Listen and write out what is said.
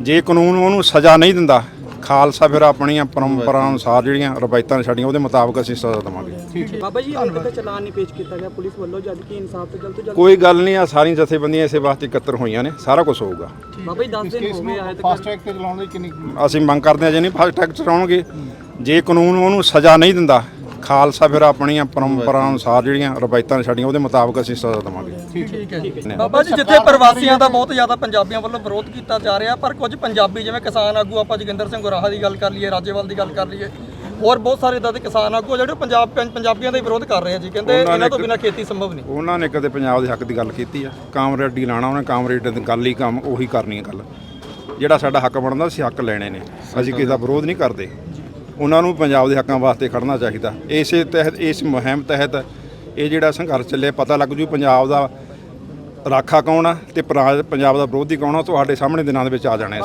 ਜੇ ਕਾਨੂੰਨ ਉਹਨੂੰ ਸਜ਼ਾ ਨਹੀਂ ਦਿੰਦਾ ਖਾਲਸਾ ਫਿਰ ਆਪਣੀਆਂ ਪਰੰਪਰਾ ਅਨੁਸਾਰ ਜਿਹੜੀਆਂ ਰਵਾਇਤਾਂ ਨੇ ਸਾਡੀਆਂ ਉਹਦੇ ਮੁਤਾਬਕ ਅਸੀਂ ਸਜ਼ਾ ਦੇਵਾਂਗੇ। ਬਾਬਾ ਜੀ ਹਾਲੇ ਤੱਕ ਚਲਾਨ ਨਹੀਂ ਪੇਸ਼ ਕੀਤਾ ਗਿਆ? ਪੁਲਿਸ ਵੱਲੋਂ ਜਦ ਕਿ ਇਨਸਾਫ ਤੋਂ ਜਲਦ ਤੋਂ ਜਲਦ ਕੋਈ ਗੱਲ ਨਹੀਂ ਆ ਸਾਰੀਆਂ ਜਥੇਬੰਦੀਆਂ ਇਸੇ ਵਾਸਤੇ ਇਕੱਤਰ ਹੋਈਆਂ ਨੇ ਸਾਰਾ ਕੁਝ ਹੋਊਗਾ। ਬਾਬਾ ਜੀ 10 ਦਿਨ ਹੋ ਗਏ ਹਾਲੇ ਫਾਸਟ ਤੱਕ ਟਰੈਕ ਤੇ ਚਲਾਉਣ ਦੀ ਕਿੰਨੀ ਅਸੀਂ ਮੰਗ ਕਰਦੇ ਹਾਂ ਜੇ ਨਹੀਂ ਫਾਸਟ ਟੈਕ ਚਲਾਉਣਗੇ ਜੇ ਕਾਨੂੰਨ ਉਹਨੂੰ ਸਜ਼ਾ ਨਹੀਂ ਦਿੰਦਾ ਖਾਲਸਾ ਫਿਰ ਆਪਣੀਆਂ ਪਰੰਪਰਾ ਅਨੁਸਾਰ ਜਿਹੜੀਆਂ ਰਵਾਇਤਾਂ ਸਾਡੀਆਂ ਉਹਦੇ ਮੁਤਾਬਕ ਅਸੀਂ ਸਜ਼ਾ ਦੇਵਾਂਗੇ। ਠੀਕ ਹੈ ਜੀ। ਬਾਬਾ ਜੀ ਜਿੱਥੇ ਪ੍ਰਵਾਸੀਆਂ ਦਾ ਬਹੁਤ ਜ਼ਿਆਦਾ ਪੰਜਾਬੀਆਂ ਵੱਲੋਂ ਵਿਰੋਧ ਕੀਤਾ ਜਾ ਰਿਹਾ ਪਰ ਕੁਝ ਪੰਜਾਬੀ ਜਿਵੇਂ ਕਿਸਾਨ ਆਗੂ ਆਪਾਂ ਜੋਗਿੰਦਰ ਸਿੰਘ ਗੁਰਾਹਾ ਦੀ ਗੱਲ ਕਰ ਲਈਏ ਰਾਜੇਵਾਲ ਦੀ ਗੱਲ ਕਰ ਲਈਏ ਹੋਰ ਬਹੁਤ ਸਾਰੇ ਇਦਾਂ ਦੇ ਕਿਸਾਨ ਆਗੂ ਜਿਹੜੇ ਪੰਜਾਬ ਪੰਜਾਬੀਆਂ ਦਾ ਹੀ ਵਿਰੋਧ ਕਰ ਰਹੇ ਆ ਜੀ ਕਹਿੰਦੇ ਇਹਨਾਂ ਤੋਂ ਬਿਨਾਂ ਖੇਤੀ ਸੰਭਵ ਨਹੀਂ। ਉਹਨਾਂ ਨੇ ਕਦੇ ਪੰਜਾਬ ਦੇ ਹੱਕ ਦੀ ਗੱਲ ਕੀਤੀ ਆ ਕਾਮਰੇਡੀ ਲਾਣਾ ਉਹਨੇ ਕਾਮਰੇਡ ਦੀ ਗੱਲ ਹੀ ਕੰਮ ਉਹੀ ਕਰਨੀ ਹੈ ਗੱਲ। ਜਿਹੜਾ ਸਾਡਾ ਹੱਕ ਬਣਦਾ ਅਸੀਂ ਹੱਕ ਲੈਣੇ ਨੇ ਅਸੀਂ ਕਿਸੇ ਦਾ ਵਿਰੋਧ ਨਹੀਂ ਕਰਦੇ। ਉਹਨਾਂ ਨੂੰ ਪੰਜਾਬ ਦੇ ਹੱਕਾਂ ਵਾਸਤੇ ਖੜਨਾ ਚਾਹੀਦਾ। ਇਸੇ ਤਹਿਤ, ਇਸ ਮੁਹਿੰਮ ਤਹਿਤ ਇਹ ਜਿਹੜਾ ਸੰਘਰਸ਼ ਚੱਲਿਆ, ਪਤਾ ਲੱਗ ਜੂ ਪੰਜਾਬ ਦਾ ਰਾਖਾ ਕੌਣ ਆ ਤੇ ਪਰਾ- ਪੰਜਾਬ ਦਾ ਵਿਰੋਧੀ ਕੌਣ ਆ ਤੁਹਾਡੇ ਸਾਹਮਣੇ ਦਿਨਾਂ ਦੇ ਵਿੱਚ ਆ ਜਾਣਾ ਹੈ